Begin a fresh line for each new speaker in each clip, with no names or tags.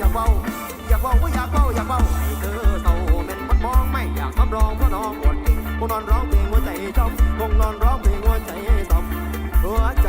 อยากเบาอยากเบาก็อยากเบาอยากเบาไอ้เธอเศร้าเม็นมันมองไม่อยากทำรองเพราะน้องปวดเก่คงนอนร้องเพลงหัวใจจมคงนอนร้องเพลงหัวใจสมหัวใจ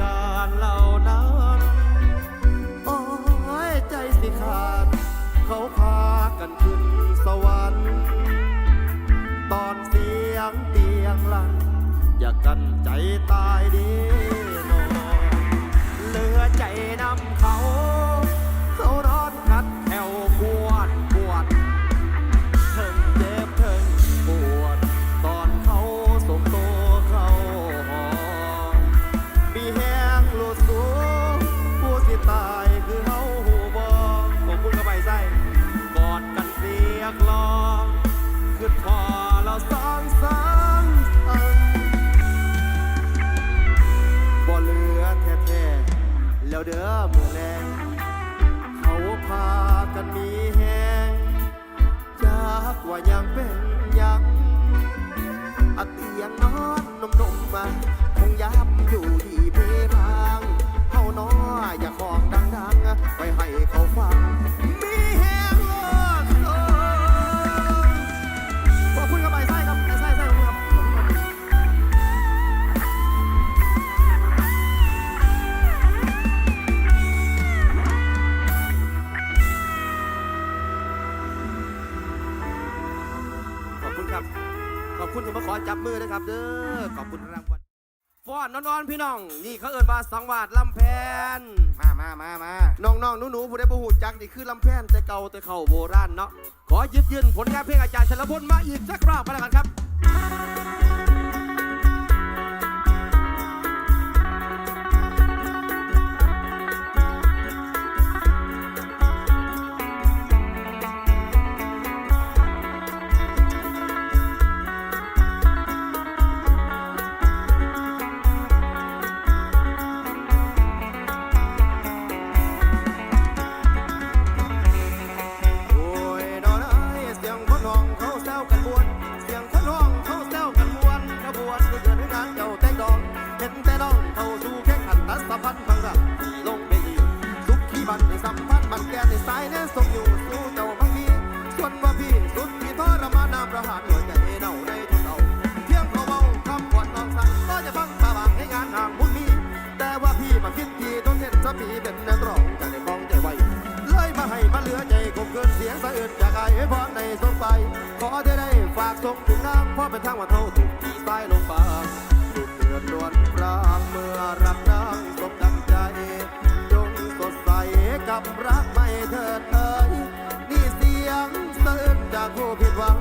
การเหล่านั้นโอ้ยใจสิขาด เขาพากันขึ้นสวรรค์ ตอนเสียงเตียงลั่น อย่ากันใจตายดี แล้วเด้อเมื่อแรงเขาพากันมีแหงจากว่ายังเป็นยังอัดเตียงนอนนมนมมาคงย้ำอยู่ที่เพบางเฮาน้ออย่าของดังๆ ไปให้เขาฟัง จับมือนะครับเด้อขอบคุณรางวัลฟอนนอนๆพี่น้อง นี่เขาเอินว่าสองบาทลำแพนมามามามาน้องๆหนูๆผู้ได้บูหูจักนี่คือลำแพนแต่เก่าแต่เข่าโบราณเนาะขอยึดยืนผลงานเพลงอาจารย์ชลพลมาอีกสักคราบกันแล้วกันครับ เจ้าแตงดองเห็นแต่น้องเข้าสู่แข่ขันตัสัพันขังระที่ลงไปอีกสุขีบันในสัพันบันแกในสายแน่ส่งอยู่สู่เจ้าบางทีส่วนว่าพี่สุดที่ทรมานำประหารหัวใจเน่าในทุนเอาเที่ยงเขาเมาควัน้องสั่งก็จะฟังตาบางให้งานห่างมุนมีแต่ว่าพี่มาคิดทีต้อเห็นสามีเป็นนักรองจะได้มองใจไวเลยมาให้มาเหลือใจคงเกินเสียสะอื้จากไอ้พรในสงไปขอได้ได้ฝากส่งถึงน้ำพ่อเป็นทางวันเท่าถูกที่ใต้ลงไกางสุดเดือดร้างเมื่อรักนางสมดังใจ จงสดใสกับรักไม่เถิดเอ่ยนี่เสียงสะอื้นจากผู้ผิดหวัง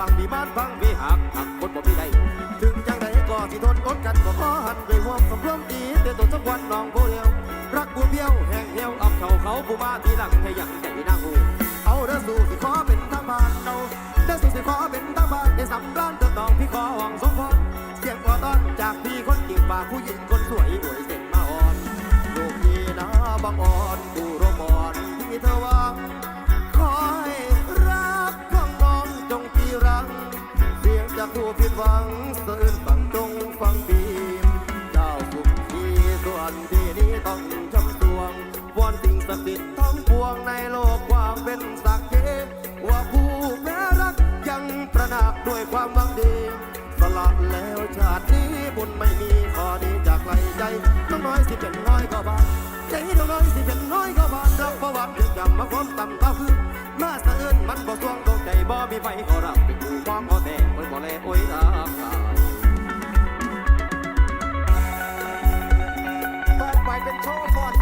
ฟังพี่บ้านฟังพี่หักหักคนบ่พี่ได้ ถึงจังใดก็สิทนอดกันก็ขอหันด้วยห่วงกับร่วมดีแต่ตัวสักวันน้องผู้เดียว รักผู้เดียวแห่งเดียวอับเขาเขาผู้มาทีหลังให้ยังใจนางหูเอาเด้อสู่สิขอเป็นทางบ้านเราเด้อสู่สิขอเป็นทางบ้านในสำร้านเติมตองพี่ขอหวังสมพรเสียงกอต้อนจากพี่คนกิ่งปากผู้หญิงคน ผู้ผิดหวังเสื่นฟังจงฟังบีมเจ้าสุขทีส่วนที่นี้ต้องจำตวงวอนสิ่งศักดิ์สิทธิ์ทั้งปวงในโลกความเป็นสักเกว่าผู้แพ้รักยังตระหนักด้วยความหวังดีสละแล้วชาตินี้บุญไม่มีขอดีจากไหลใจน้องน้อยสิเป็นน้อยก็บานใจน้องน้อยสิเป็นน้อยก็บานรับประวัติถึงกรรมมาความต่ำเต้าคือมาสะเอื้น มันบ่สวงตรงใจบ่มีไฟขอรับเป็นผู้มองขอแต่โอ้ยบ่แลโอ้ยรักกาย
ต่อไปเป็นโชว์ฟอน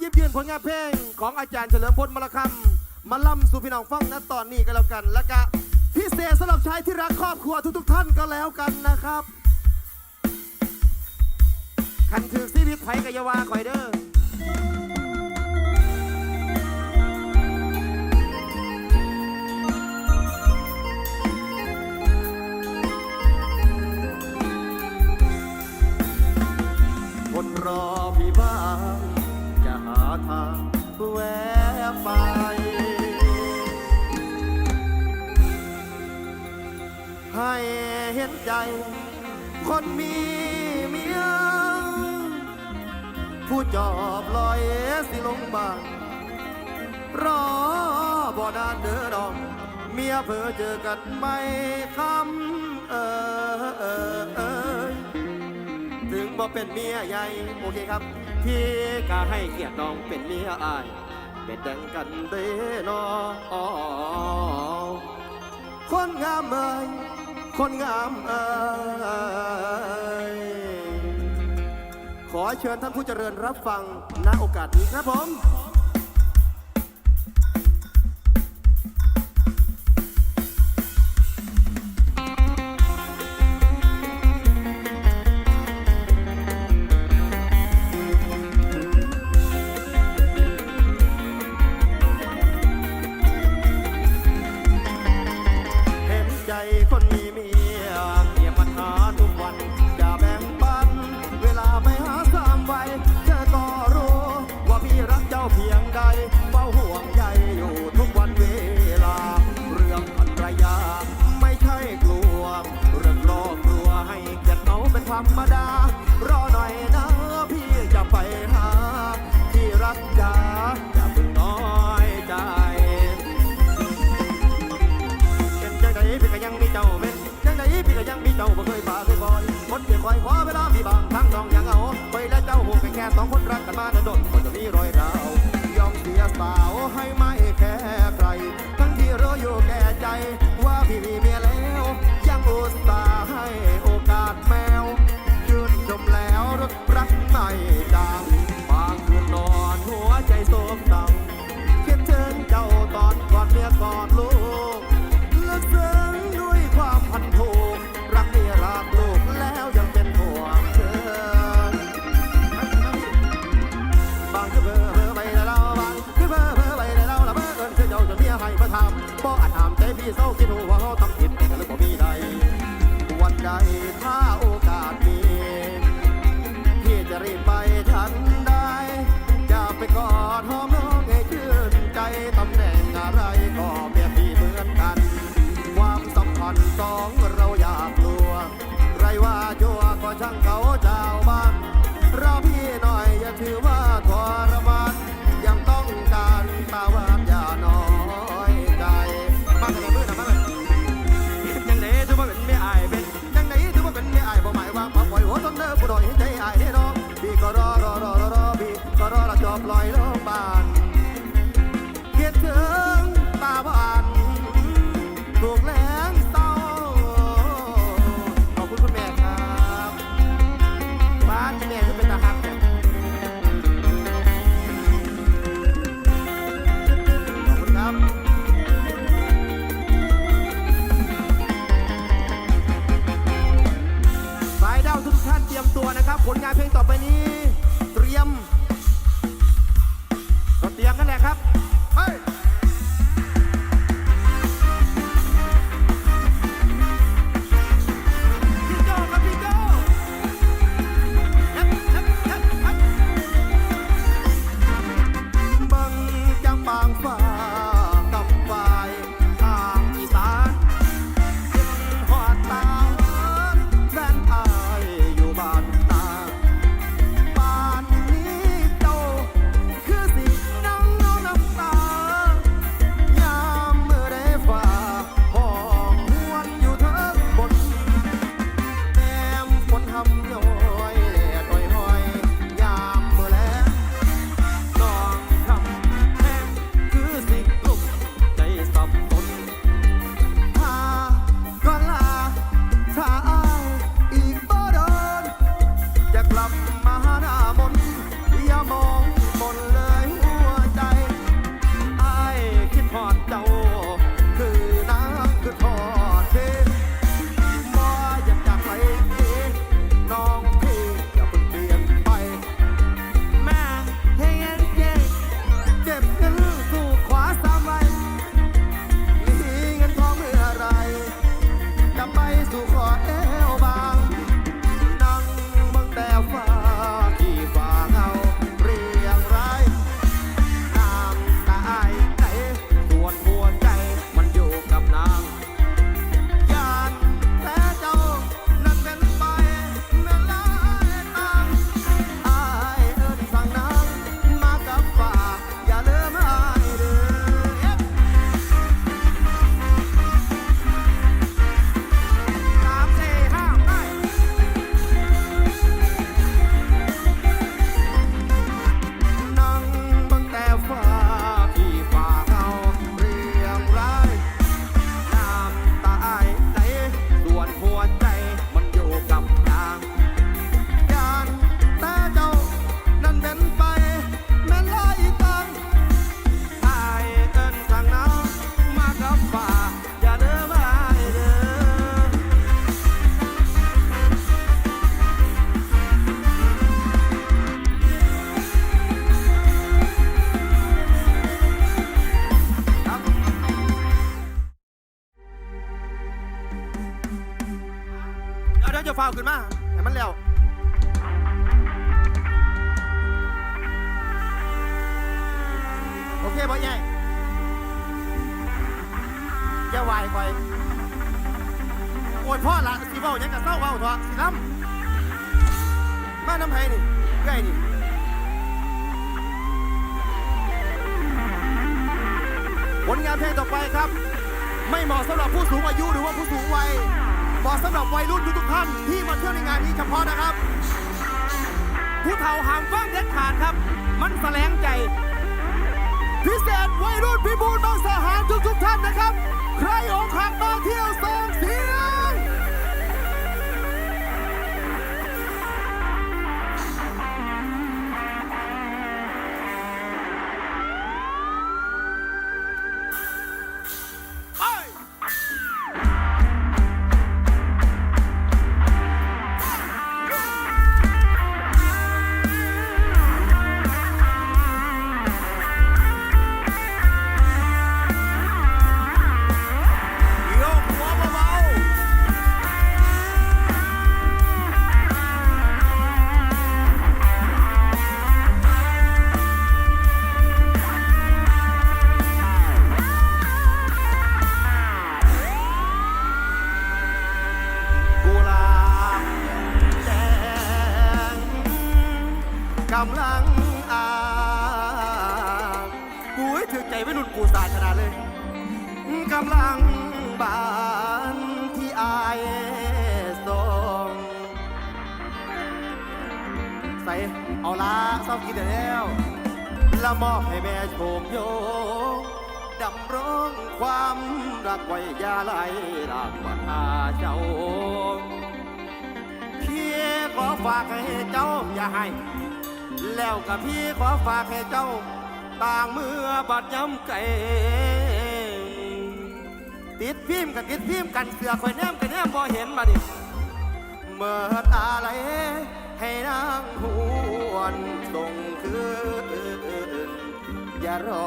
ยิ
บยืนผลงานเพลงของอาจารย์เฉลิมพลมลคำมาล่ำสู่พี่น้องฟังนะตอนนี้ก็แล้วกัน แล้วก็พิเศษสำหรับชายที่รักครอบครัวทุกๆ ท่านก็แล้วกันนะครับขันถือซีวิตไผกบอยาวาคอยเด้อคนรอ แวะไป ให้เห็นใจ คนมีเมียผู้จอบลอยสิลงบางรอบ่นานเด้อดอง เมียเพอเจอกันไม่คำเออเออเออถึงบ่เป็นเมียใหญ่ โอเคครับ พี่ก็ให้เกียรติน้องเป็นเมียอายเป็นดังกันเด้อนอคนงามเอ้ยคนงามเอ้ยขอเชิญท่านผู้เจริญรับฟังณโอกาสนี้ครับผม ลามีบางครั้งน้องยังเอาไปและเจ้าหูไปแค่สองคนรักกันมาเดนดนคนจะมีรอยร้าวยอมเสียสาวให้ไม่แค่ใคร ทั้งที่รออยู่แก่ใจว่าพี่มี เศร้าสิโทว่าเฮาทำผิดกันแล้วบ่มีใดวันใด จะฟาวขึ้นมาแห่มันแล้วโอเคบ่ใหญ่อย่าวายคอยโอ้ยพ่อละสีเบายังกับเศร้าเบาถอดสีน้ำมาน้ำให้นี่ใกล้นี่ผลงานเพลงต่อไปครับ ไม่เหมาะสำหรับผู้สูงอายุหรือว่าผู้สูงวัย เหมาะสำหรับวัยรุ่นทุกๆท่านที่มาเที่ยวในงานนี้เฉพาะนะครับ ผู้เฒ่าหามฟังเด็ดขาดครับ มันแสลงใจ พิเศษวัยรุ่นพิบูลบางสาหารทุกๆท่านนะครับ ใครอกหักมาเที่ยวสองเสี กำลังอ่างกูให้ถือใจไว้รุ่นกูสายขนาดเลย กำลังบานที่อายส่งใส่เอาละเศร้ากินได้แล้วและมอบให้แม่โชมโยดำรงความรักไว้ยาไหลรักมาหาเจ้าพี่ขอฝากให้เจ้าอย่าให้ แล้วกับพี่ขอฝากให้เจ้าต่างเมื่อบัดย้ำไก่ติดพิมพ์กันติดพิมพ์กันเสือคอยแนมกันแนมบ่เห็นมาดิเมื่อตาไหลให้นางหวนส่งคืนอย่ารอ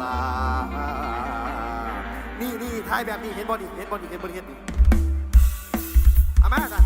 สานี่นี่ทายแบบนี้เห็นบ่ดิเห็นบ่ดิเห็นบ่ดิเห็นดิเอามากัน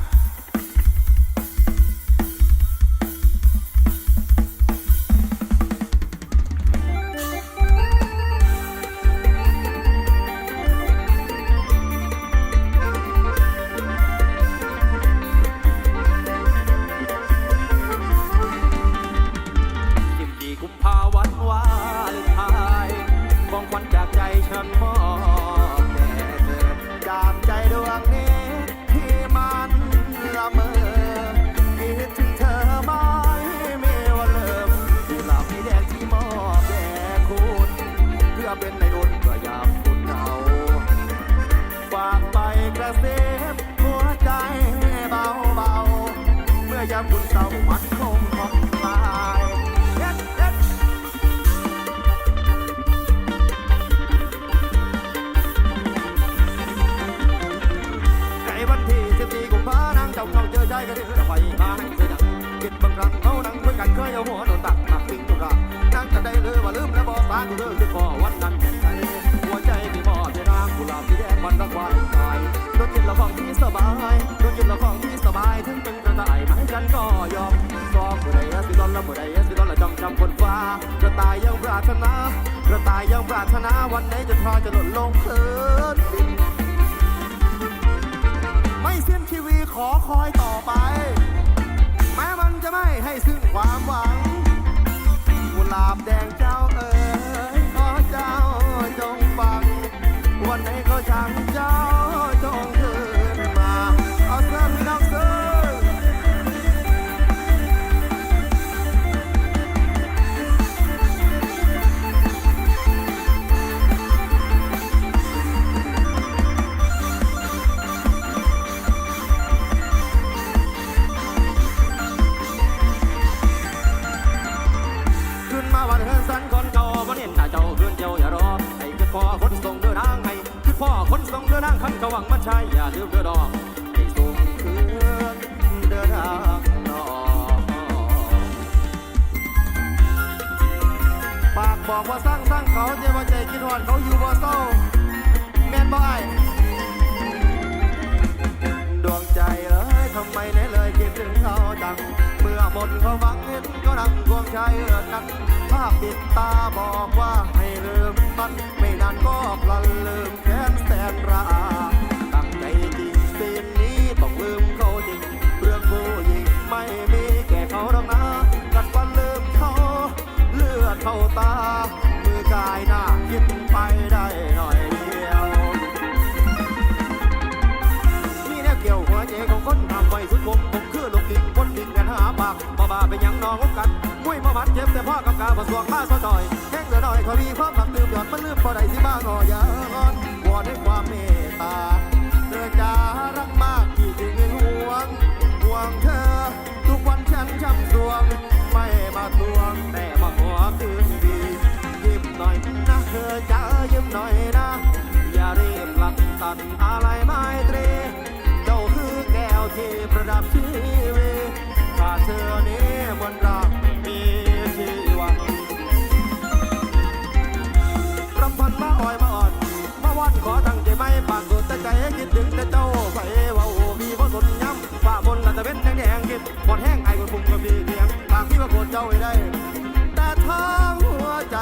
มันคงทนตายเด็ดเด็ดในวันที่สิบสี่กุมภาพันธ์เจ้าเข้าเจอใจกันดือไฟมาให้เธอดังคิดบางครั้งเขานั่งคุยกันเคยเอาหัวโดนตักหนักสิ่งทุกอย่านั่งกันได้เลยว่าลืมแล้วบอกตากูเลิกคือพอวันนั้นใจหัวใจที่มอบให้นางกุหลาบสีแดงมันรักวาลน ต่ายยังปรารถนากระต่ายยังปรารถนาวันไหนจะพอจะหล่นลงพื้นไม่สิ้นชีวีขอคอยต่อไป แม้มันจะไม่ให้ซึ่งความหวังกุหลาบแดงเจ้าเอ๋ย อบละลืมแค้นแสนราตั้งใจจริงสินนี้ต้องลืมเขาจริง เรื่องผู้หญิงไม่มีแก่เขาหรอกนะกัดฟันลืมเขาเลือดเขาตา ป็นยังนองกันมุ้ยมามัดเจ็บแต่พ่อกับกาผสวงผ้าซอจอยแห้งเหลือหน่อยขอมีความหักลืมหยอดมันลืมพอใดสิบ้างอยางวอนด้วยความเมตตาเธอจะรักมากที่จึงห่วงห่วงเธอ ทุกวันฉันช้ำดวง ไม่มาทวงแต่มาขอคืนดียิ้มหน่อยนะเธอจะยิ้มหน่อยนะ อย่ารีบหลักตัดอะไรไม่ตรีเจ้าคือแก้วที่ คิดถึงแต่เจ้าใส่ว่าโอ้มีคนสนย้ำฝ่าบนละตะเวนแดงแดงกิดหมดแห้งไอ้คนคุมก็มีเพียงปากที่ว่าโกรธเจ้าไว้ได้ แต่ทางหัวใจ